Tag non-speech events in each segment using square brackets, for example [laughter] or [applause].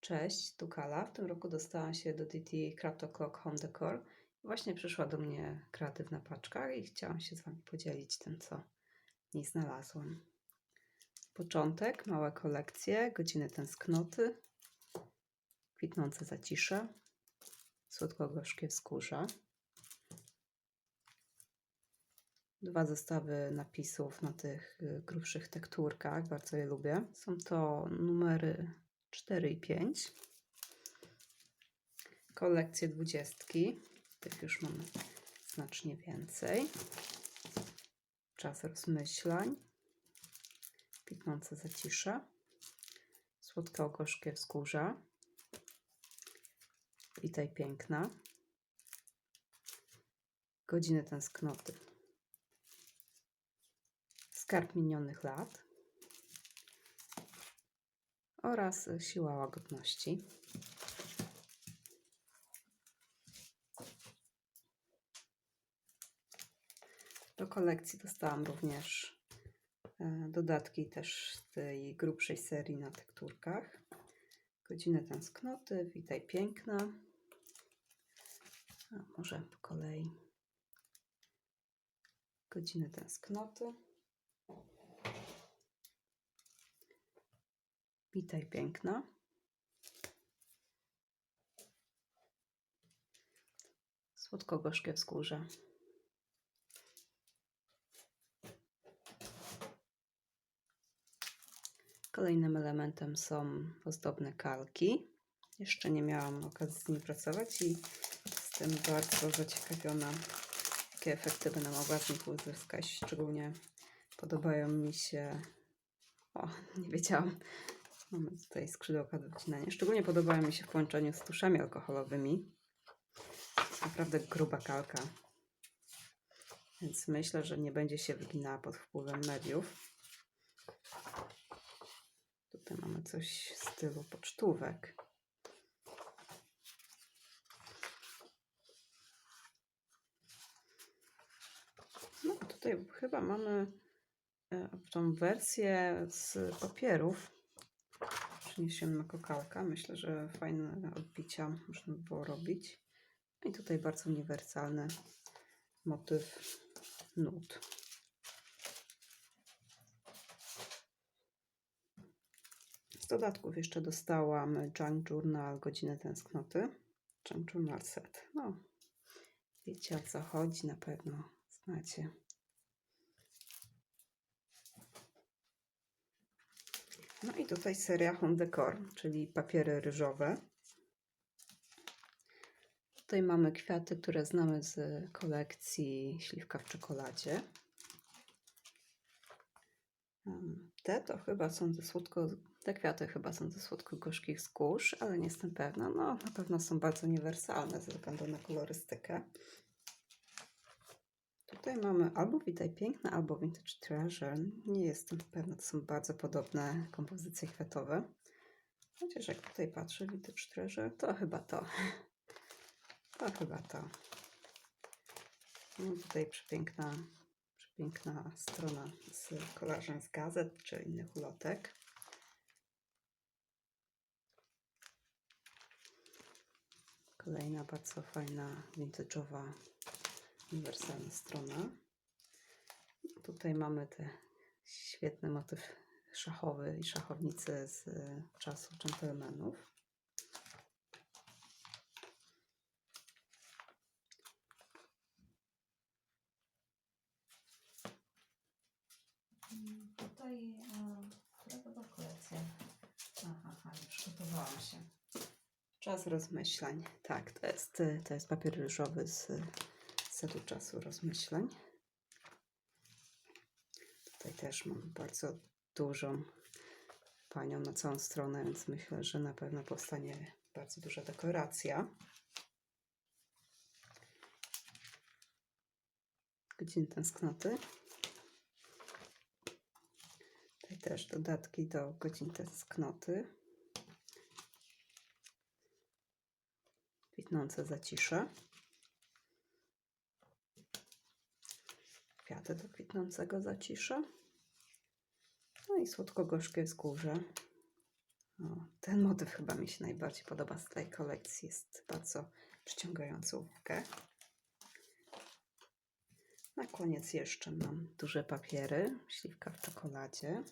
Cześć, tu Kala. W tym roku dostałam się do DT Craft O'Clock Home Decor. Właśnie przyszła do mnie kreatywna paczka i chciałam się z Wami podzielić tym, co w niej znalazłam. Początek, małe kolekcje, godziny tęsknoty, kwitnące zacisze, słodko-gorzkie wzgórza. Dwa zestawy napisów na tych y, grubszych tekturkach, bardzo je lubię. Są to numery 4 i 5. Kolekcje dwudziestki. Tych już mamy znacznie więcej. Czas rozmyślań. Kwitnące zacisze. Słodko-gorzkie wzgórza. Witaj piękna. Godziny tęsknoty. Skarb minionych lat oraz siła łagodności. Do kolekcji dostałam również e, dodatki też z tej grubszej serii na tekturkach. Godziny tęsknoty, witaj piękna. A może po kolei. Godziny tęsknoty. Witaj piękna. Słodko-gorzkie wzgórze. Kolejnym elementem są ozdobne kalki. Jeszcze nie miałam okazji z nimi pracować i jestem bardzo zaciekawiona, jakie efekty będę mogła z nich uzyskać. Szczególnie podobają mi się. O, nie wiedziałam. Mamy tutaj skrzydełka do wycinania. Szczególnie podobają mi się w połączeniu z tuszami alkoholowymi. Jest naprawdę gruba kalka. Więc myślę, że nie będzie się wyginała pod wpływem mediów. Tutaj mamy coś w stylu pocztówek. No tutaj chyba mamy e, tą wersję z papierów przeniesiemy jako kalka. Myślę, że fajne odbicia można by było robić. I tutaj bardzo uniwersalny motyw nut. Z dodatków jeszcze dostałam Junk Journal Godzinę Tęsknoty. Junk Journal Set. No, wiecie o co chodzi, na pewno znacie. No i tutaj seria Home Decor, czyli papiery ryżowe. Tutaj mamy kwiaty, które znamy z kolekcji Śliwka w czekoladzie. Te to chyba są ze słodko, te kwiaty chyba są ze słodko-gorzkich wzgórz, ale nie jestem pewna. No, na pewno są bardzo uniwersalne ze względu na kolorystykę. Tutaj mamy albo Witaj Piękna, albo Vintage Treasure. Nie jestem pewna, to są bardzo podobne kompozycje kwiatowe. Chociaż jak tutaj patrzę, Vintage Treasure, to chyba to. [laughs] To chyba to. No tutaj przepiękna, przepiękna strona z kolażem z gazet czy innych ulotek. Kolejna bardzo fajna, vintage'owa uniwersalna strona. Tutaj mamy te świetny motyw szachowy i szachownicy z e, czasu dżentelmenów. Mm, Tutaj, e, która to była kolekcja? Aha, aha, już gotowałam się. Czas rozmyślań. Tak, to jest, to jest papier ryżowy z setu czasu rozmyślań. Tutaj też mam bardzo dużą panią na całą stronę, więc myślę, że na pewno powstanie bardzo duża dekoracja. Godziny tęsknoty. Tutaj też dodatki do godzin tęsknoty. Kwitnące zacisze. Kwiaty do kwitnącego zacisza. No i słodko-gorzkie wzgórze. O, ten motyw chyba mi się najbardziej podoba z tej kolekcji. Jest bardzo przyciągający uwagę. Na koniec jeszcze mam duże papiery. Śliwka w czekoladzie.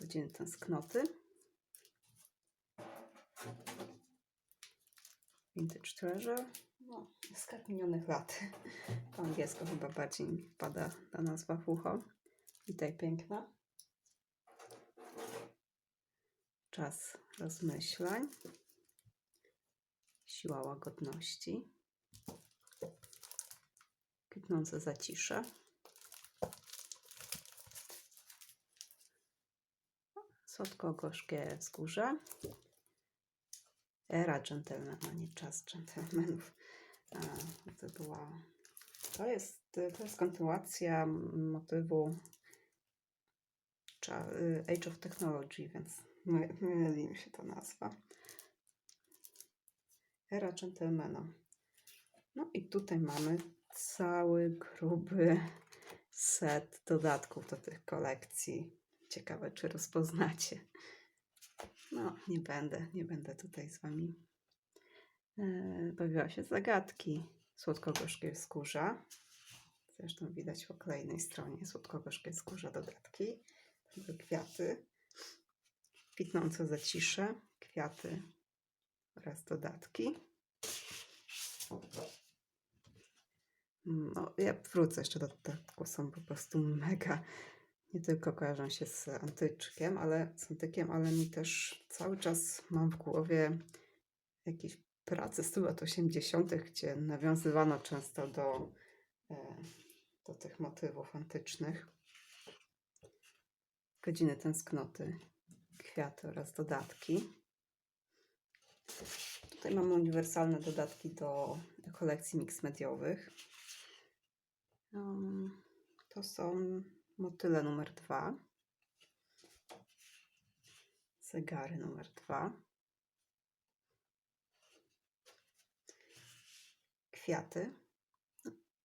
Godziny tęsknoty. Vintage Treasure. No, skarb minionych lat. Po angielsku chyba bardziej mi wpada ta nazwa w ucho. Piękna. Czas rozmyślań. Siła łagodności. Kwitnące zacisze. Słodko-gorzkie wzgórze. Era dżentelmena, nie czas dżentelmenów. To była... To jest, to jest kontynuacja motywu y, Age of Technology, więc my- myli mi się ta nazwa. Era dżentelmena. No i tutaj mamy cały gruby set dodatków do tych kolekcji. Ciekawe, czy rozpoznacie. No, nie będę, nie będę tutaj z Wami bawiła się w zagadki. Słodko-gorzkie wzgórza. Zresztą widać po kolejnej stronie słodko-gorzkie wzgórza dodatki. Kwiaty. Kwitnące zacisze, kwiaty oraz dodatki. No, ja wrócę jeszcze do dodatku. Są po prostu mega. Nie tylko kojarzą się z antyczkiem, ale z antykiem, ale mi też cały czas mam w głowie jakieś prace z lat 80., gdzie nawiązywano często do, e, do tych motywów antycznych. Godziny tęsknoty, kwiaty oraz dodatki. Tutaj mamy uniwersalne dodatki do kolekcji mix mediowych. To są motyle numer dwa, zegary numer dwa, kwiaty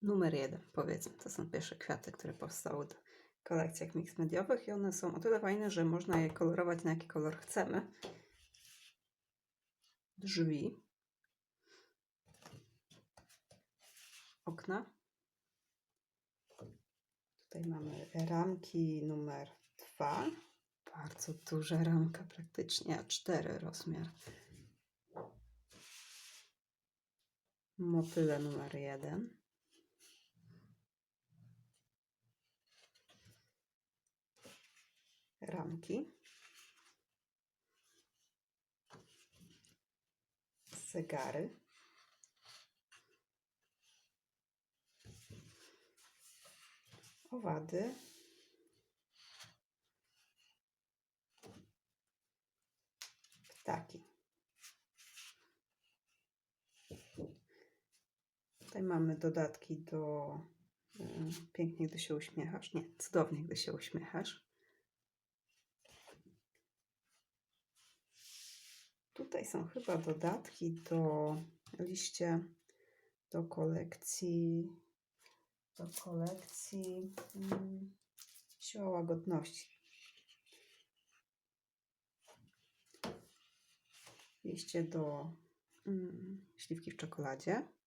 numer jeden, powiedzmy. To są pierwsze kwiaty, które powstały w kolekcjach mix mediowych i one są o tyle fajne, że można je kolorować na jaki kolor chcemy. Drzwi, okna. Tutaj mamy ramki numer dwa. Bardzo duża ramka, praktycznie A4 rozmiar. Motyle numer jeden. Ramki. Zegary. owady. Ptaki. Tutaj mamy dodatki do y, pięknie, gdy się uśmiechasz. Nie, cudownie, gdy się uśmiechasz. Tutaj są chyba dodatki do liście do kolekcji do kolekcji mm, Siła Łagodności. Liście do mm, śliwki w czekoladzie.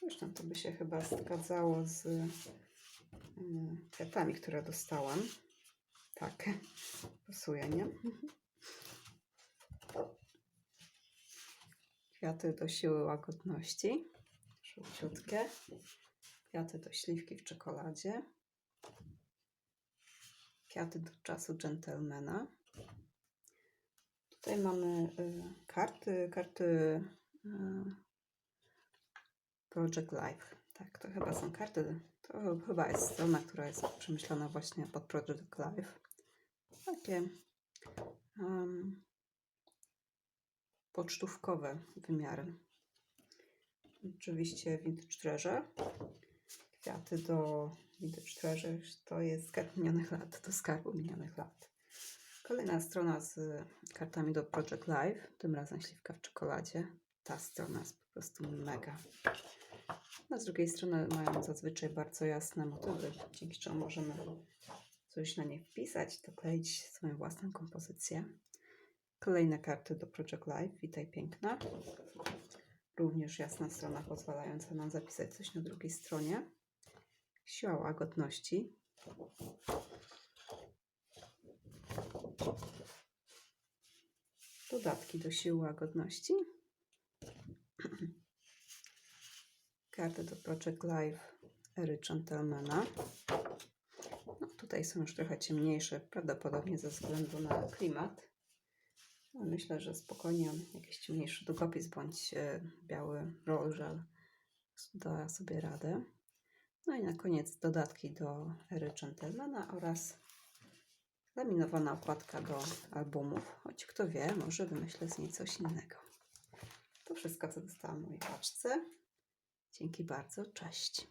Zresztą to by się chyba zgadzało z mm, kwiatami, które dostałam. Tak, pasuje, nie? Kwiaty do siły łagodności. Żółciutkie. Kwiaty do śliwki w czekoladzie. Kwiaty do czasu dżentelmena. Tutaj mamy y, karty, karty y, Project Life. Tak, to chyba są karty. To chyba jest strona, która jest przemyślana właśnie pod Project Life. Takie um, pocztówkowe wymiary. Oczywiście Vintage Treasure. Kwiaty do Vintage Treasure to jest skarb minionych lat, do skarbu minionych lat. Kolejna strona z kartami do Project Live, tym razem śliwka w czekoladzie. Ta strona jest po prostu mega. No, z drugiej strony mają zazwyczaj bardzo jasne motywy, dzięki czemu możemy coś na nie wpisać, to kleić swoją własną kompozycję. Kolejne karty do Project Live. Witaj piękna. Również jasna strona pozwalająca nam zapisać coś na drugiej stronie. Siła łagodności. Dodatki do siły łagodności. Karty do Project Live Ery Gentlemana. No, tutaj są już trochę ciemniejsze, prawdopodobnie ze względu na klimat. Myślę, że spokojnie jakiś ciemniejszy długopis bądź e, biały roll gel da sobie radę. No i na koniec dodatki do Ery Gentlemana oraz laminowana okładka do albumów. Choć kto wie, może wymyślę z niej coś innego. To wszystko, co dostałam w mojej paczce. Dzięki bardzo, cześć.